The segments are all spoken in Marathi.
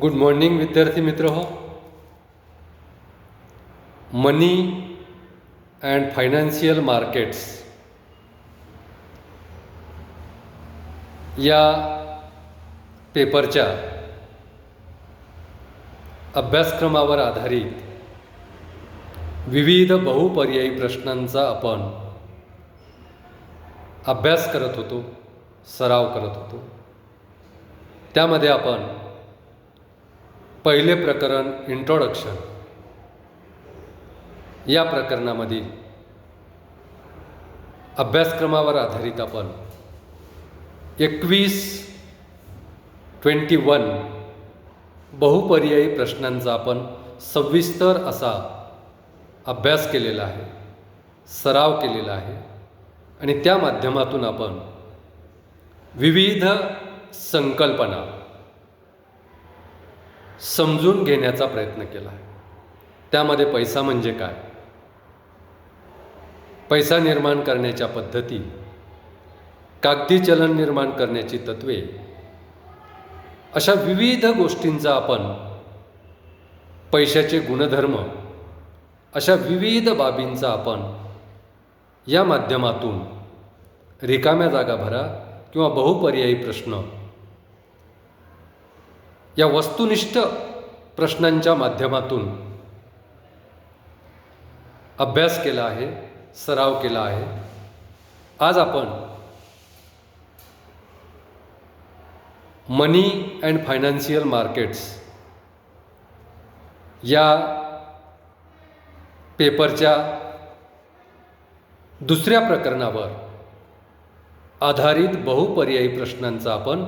गुड मॉर्निंग विद्यार्थी मित्र। हो मनी अँड फायनान्शियल मार्केट्स। या पेपरच्या अभ्यासक्रमावर आधारित विविध बहुपर्यायी प्रश्नांचा आपण अभ्यास करत होतो सराव करत होतो. त्यामध्ये आपण पहिले प्रकरण इंट्रोडक्शन या प्रकरणामधील अभ्यासक्रमावर आधारित आपण एकवीस ट्वेंटी वन बहुपर्यायी प्रश्नांचा आपण सविस्तर असा अभ्यास केलेला आहे सराव केलेला आहे आणि त्या माध्यमातून आपण विविध संकल्पना समजून घेण्याचा प्रयत्न केला. आहे त्यामध्ये पैसा म्हणजे काय? पैसा निर्माण करण्याच्या पद्धती कागदी चलन निर्माण करण्याची तत्वे अशा विविध गोष्टींचा आपण पैशाचे गुणधर्म अशा विविध बाबींचा आपण या माध्यमातून रिकाम्या जागा भरा किंवा बहुपर्यायी प्रश्न या वस्तुनिष्ठ प्रश्नांच्या माध्यमातून अभ्यास केला आहे सराव केला आहे. आज आपण मनी अँड फायनान्शियल मार्केट्स या पेपरच्या दुसऱ्या प्रकरणावर आधारित बहुपर्यायी प्रश्नांचा आपण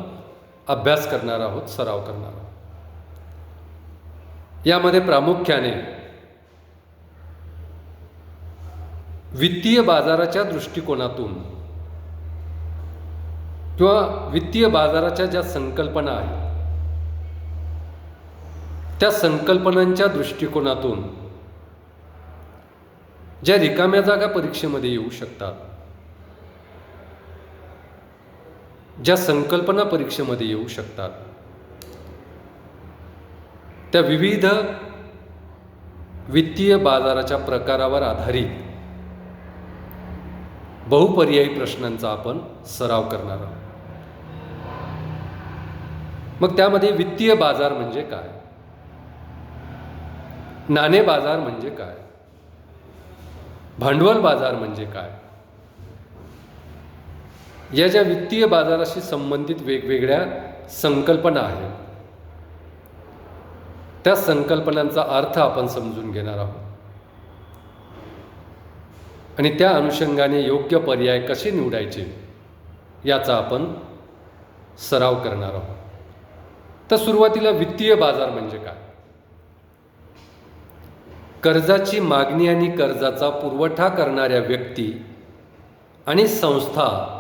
अभ्यास करणार आहोत सराव करणार आहोत. यामध्ये प्रामुख्याने वित्तीय बाजाराच्या दृष्टिकोनातून किंवा वित्तीय बाजाराच्या ज्या संकल्पना आहेत त्या संकल्पनांच्या दृष्टिकोनातून ज्या रिकाम्या जागा परीक्षेमध्ये येऊ शकतात ज्या संकल्पना परीक्षेमध्ये येऊ शकतात. त्या विविध वित्तीय बाजाराच्या प्रकारावर आधारित बहुपर्यायी प्रश्नांचा आपण सराव करणार आहोत. मग त्यामध्ये वित्तीय बाजार म्हणजे काय? नाणे बाजार म्हणजे काय? भांडवल बाजार म्हणजे काय? या ज्या वित्तीय बाजाराशी संबंधित वेगवेगळ्या संकल्पना आहेत त्या संकल्पनांचा अर्थ आपण समजून घेणार आहोत. आणि त्या अनुषंगाने योग्य पर्याय कसे निवडायचे याचा आपण सराव करणार आहोत. तर सुरुवातीला वित्तीय बाजार म्हणजे काय? कर्जाची मागणी आणि कर्जाचा पुरवठा करणाऱ्या व्यक्ती आणि संस्था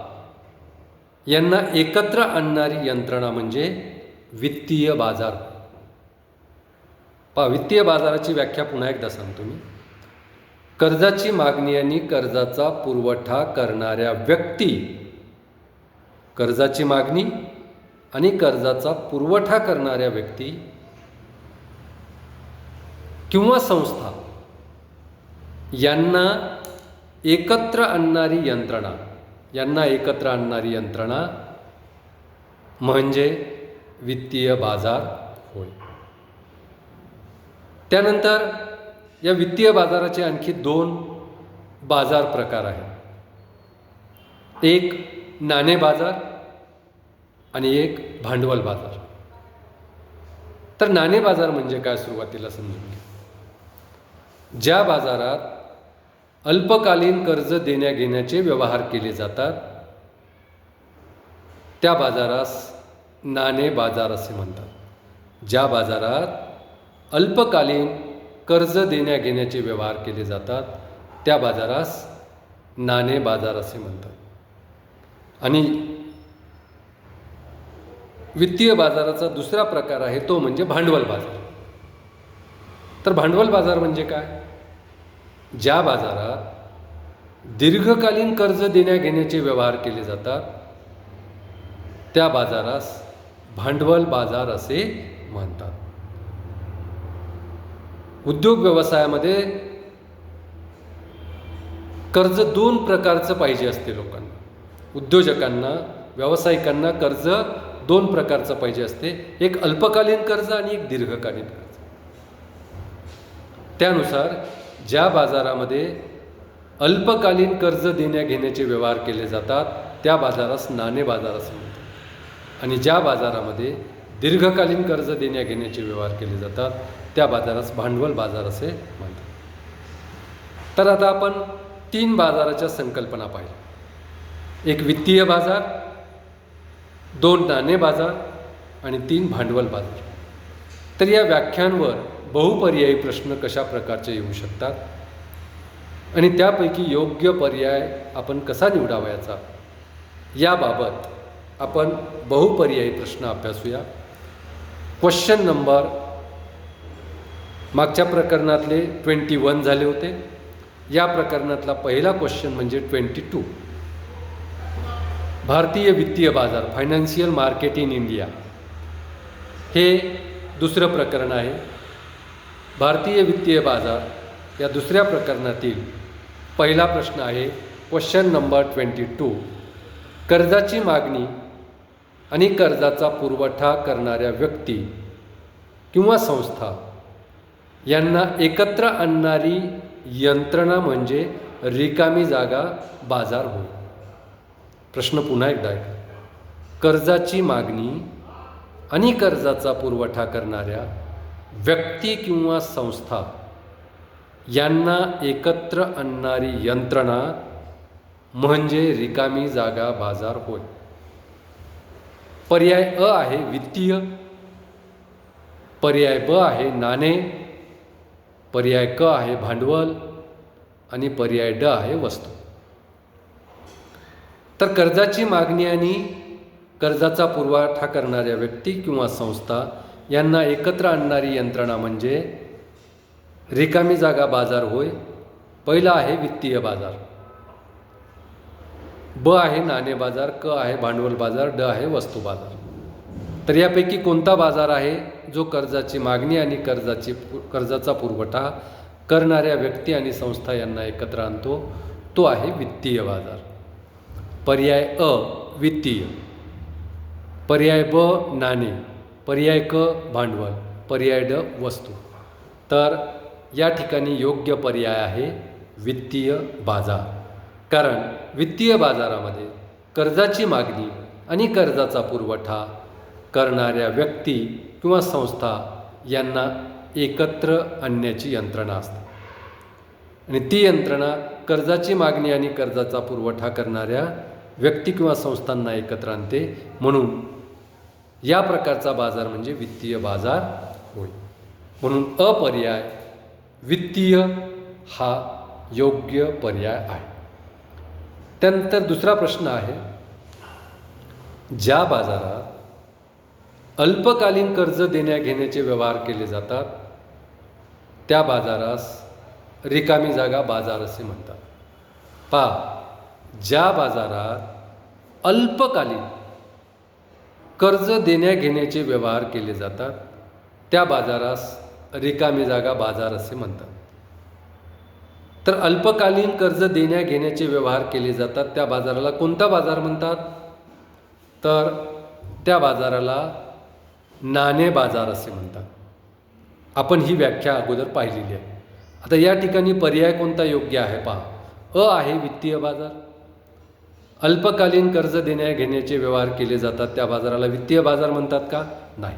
यांना एकत्र आणणारी यंत्रणा म्हणजे वित्तीय बाजार. पा वित्तीय बाजाराची व्याख्या पुन्हा एकदा सांगतो मी. कर्जाची मागणी आणि कर्जाचा पुरवठा करणाऱ्या व्यक्ती कर्जाची मागणी आणि कर्जाचा पुरवठा करणाऱ्या व्यक्ती किंवा संस्था यांना एकत्र आणणारी यंत्रणा यांना एकत्र आणणारी यंत्रणा म्हणजे वित्तीय बाजार होय. त्यानंतर या वित्तीय बाजाराचे आणखी दोन बाजार प्रकार आहेत. एक नाणे बाजार आणि एक भांडवल बाजार. तर नाणे बाजार म्हणजे काय सुरुवातीला समजून घ्या. ज्या बाजारात अल्पकालीन कर्ज देण्याघेण्याचे व्यवहार केले जातात. त्या बाजारास नाणे बाजार असे म्हणतात. ज्या बाजारात अल्पकालीन कर्ज देण्याघेण्याचे व्यवहार केले जातात त्या बाजारास नाणे बाजार असे म्हणतात. आणि वित्तीय बाजाराचा दुसरा प्रकार आहे तो म्हणजे भांडवल बाजार. तर भांडवल बाजार म्हणजे काय? ज्या बाजारात दीर्घकालीन कर्ज देण्याघेण्याचे व्यवहार केले जातात त्या बाजारास भांडवल बाजार असे म्हणतात. उद्योग व्यवसायामध्ये कर्ज दोन प्रकारचं पाहिजे असते लोकांना. उद्योजकांना व्यावसायिकांना कर्ज दोन प्रकारचं पाहिजे असते. एक अल्पकालीन कर्ज आणि एक दीर्घकालीन कर्ज. त्यानुसार ज्या बाजारामध्ये अल्पकालीन कर्ज देण्या घेण्याचे व्यवहार केले जातात त्या बाजारास नाणे बाजार असं म्हणतात. आणि ज्या बाजारामध्ये दीर्घकालीन कर्ज देण्या घेण्याचे व्यवहार केले जातात त्या बाजारास भांडवल बाजार असे म्हणतात. तर आता आपण तीन बाजाराच्या संकल्पना पाहिल्या. एक वित्तीय बाजार दोन नाणे बाजार आणि तीन भांडवल बाजार. तर या व्याख्यांवर बहुपर्यायी प्रश्न कशा प्रकारचे येऊ शकतात? आणि त्यापैकी योग्य पर्याय आपण कसा निवडावयाचा? याबाबत आपण बहुपर्यायी प्रश्न अभ्यासूया. क्वेश्चन नंबर मागच्या प्रकरणातले ट्वेंटी वन झाले होते. या प्रकरणातला पहिला क्वेश्चन म्हणजे ट्वेंटी टू भारतीय वित्तीय बाजार फायनान्शियल मार्केट इन इंडिया हे दुसरं प्रकरण आहे. भारतीय वित्तीय बाजार या दुसऱ्या प्रकरणातील पहिला प्रश्न आहे क्वेश्चन नंबर ट्वेंटी टू कर्जाची मागणी आणि कर्जाचा पुरवठा करणाऱ्या व्यक्ती किंवा संस्था यांना एकत्र आणणारी यंत्रणा म्हणजे रिकामी जागा बाजार होय. प्रश्न पुन्हा एकदा आहे कर्जाची मागणी आणि कर्जाचा पुरवठा करणाऱ्या व्यक्ती किंवा संस्था यांना एकत्र आणणारी यंत्रणा म्हणजे रिकामी जागा बाजार होय. पर्याय अ आहे वित्तीय पर्याय ब आहे नाणे पर्याय क आहे भांडवल आणि पर्याय ड आहे वस्तू. तर कर्जाची मागणी आणि कर्जाचा पुरवठा करणाऱ्या व्यक्ती किंवा संस्था यांना एकत्र आणणारी यंत्रणा म्हणजे रिकामी जागा बाजार होय पहिला आहे वित्तीय बाजार. ब आहे नाणे बाजार क आहे भांडवल बाजार ड आहे वस्तू बाजार. तर यापैकी कोणता बाजार आहे जो कर्जाची मागणी आणि कर्जाची कर्जाचा पुरवठा करणाऱ्या व्यक्ती आणि संस्था यांना एकत्र आणतो? तो आहे वित्तीय बाजार. पर्याय अ वित्तीय. पर्याय ब नाणे. पर्याय क भांडवल पर्याय ड वस्तू. तर या ठिकाणी योग्य पर्याय आहे वित्तीय बाजार. कारण वित्तीय बाजारामध्ये कर्जाची मागणी आणि कर्जाचा पुरवठा करणाऱ्या व्यक्ती किंवा संस्था यांना एकत्र आणण्याची यंत्रणा असते. आणि ती यंत्रणा कर्जाची मागणी आणि कर्जाचा पुरवठा करणाऱ्या व्यक्ती किंवा संस्थांना एकत्र आणते. म्हणून या प्रकारचा बाजार म्हणजे वित्तीय बाजार होय. म्हणून अपर्याय वित्तीय हा योग्य पर्याय आहे. त्यानंतर दुसरा प्रश्न आहे ज्या बाजारात अल्पकालीन कर्ज देण्या घेण्याचे व्यवहार केले जातात त्या बाजारास रिकामी जागा बाजार असे म्हणतात. पा ज्या बाजारात अल्पकालीन कर्ज देण्याघेण्याचे व्यवहार केले जातात. त्या बाजारास रिकामी जागा बाजार असे म्हणतात. तर अल्पकालीन कर्ज देण्याघेण्याचे व्यवहार केले जातात. त्या बाजाराला कोणता बाजार म्हणतात? तर त्या बाजाराला नाणे बाजार असे म्हणतात. आपण ही व्याख्या अगोदर पाहिलेली आहे. आता या ठिकाणी पर्याय कोणता योग्य आहे पहा. अ आहे वित्तीय बाजार. अल्पकालीन कर्ज देण्या घेण्याचे व्यवहार केले जातात. त्या बाजाराला वित्तीय बाजार म्हणतात का? नाही.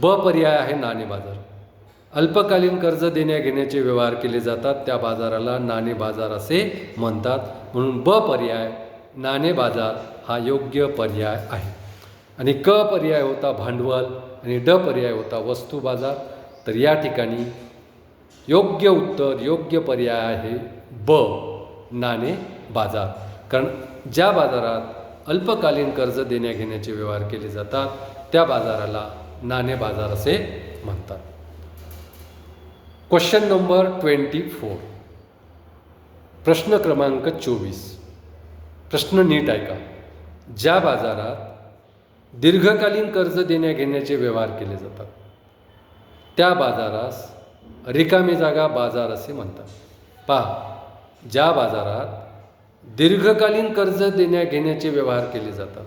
ब पर्याय आहे नाणे बाजार. अल्पकालीन कर्ज देण्या घेण्याचे व्यवहार केले जातात. त्या बाजाराला नाणे बाजार असे म्हणतात. म्हणून ब पर्याय नाणे बाजार हा योग्य पर्याय आहे. आणि क पर्याय होता भांडवल आणि ड पर्याय होता वस्तू बाजार. तर या ठिकाणी योग्य उत्तर योग्य पर्याय आहे ब नाणे बाजार. कारण ज्या बाजारात अल्पकालीन कर्ज देण्याघेण्याचे व्यवहार केले जातात त्या बाजाराला नाणे बाजार असे म्हणतात. क्वेश्चन नंबर ट्वेंटी फोर प्रश्न क्रमांक चोवीस. प्रश्न नीट ऐका. ज्या बाजारात दीर्घकालीन कर्ज देण्याघेण्याचे व्यवहार केले जातात त्या बाजारास रिकामी जागा बाजार असे म्हणतात. पहा ज्या बाजारात दीर्घकालीन कर्ज देण्या घेण्याचे व्यवहार केले जातात.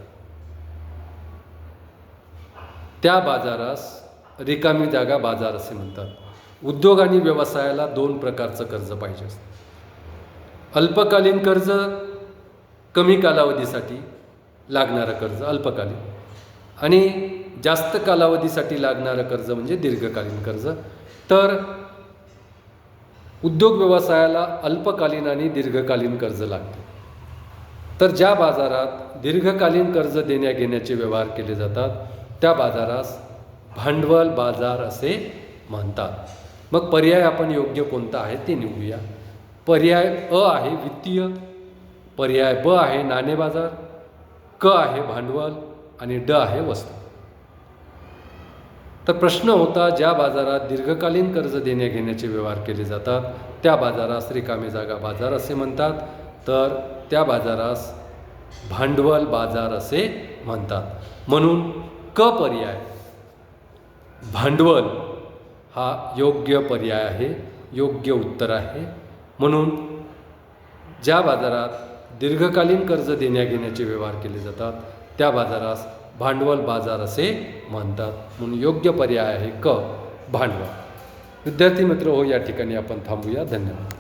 त्या बाजारास रिकामी जागा बाजार असे म्हणतात. उद्योग आणि व्यवसायाला दोन प्रकारचं कर्ज पाहिजे असतं. अल्पकालीन कर्ज कमी कालावधीसाठी लागणारं कर्ज अल्पकालीन. आणि जास्त कालावधीसाठी लागणारं कर्ज म्हणजे दीर्घकालीन कर्ज. तर उद्योग व्यवसायाला अल्पकालीन आणि दीर्घकालीन कर्ज लागते. तर ज्या बाजारात दीर्घकालीन कर्ज देण्या घेण्याचे व्यवहार केले जातात त्या बाजारास भांडवल बाजार असे म्हणतात मग पर्याय आपण योग्य कोणता आहे ते निवडूया. पर्याय अ आहे वित्तीय पर्याय ब आहे नाणे बाजार क आहे भांडवल आणि ड आहे वस्तू. तर प्रश्न होता ज्या बाजारात दीर्घकालीन कर्ज देण्या घेण्याचे व्यवहार केले जातात त्या बाजारास रिकामी जागा बाजार असे म्हणतात. तर त्या बाजारास भांडवल बाजार असे म्हणतात. म्हणून क पर्याय. भांडवल हा योग्य पर्याय आहे योग्य उत्तर आहे. म्हणून ज्या बाजारात दीर्घकालीन कर्ज देण्या घेण्याचे व्यवहार केले जातात त्या बाजारास भांडवल बाजार असे म्हणतात. म्हणून योग्य पर्याय आहे क भांडवल. विद्यार्थी मित्र हो या ठिकाणी आपण थांबूया. धन्यवाद.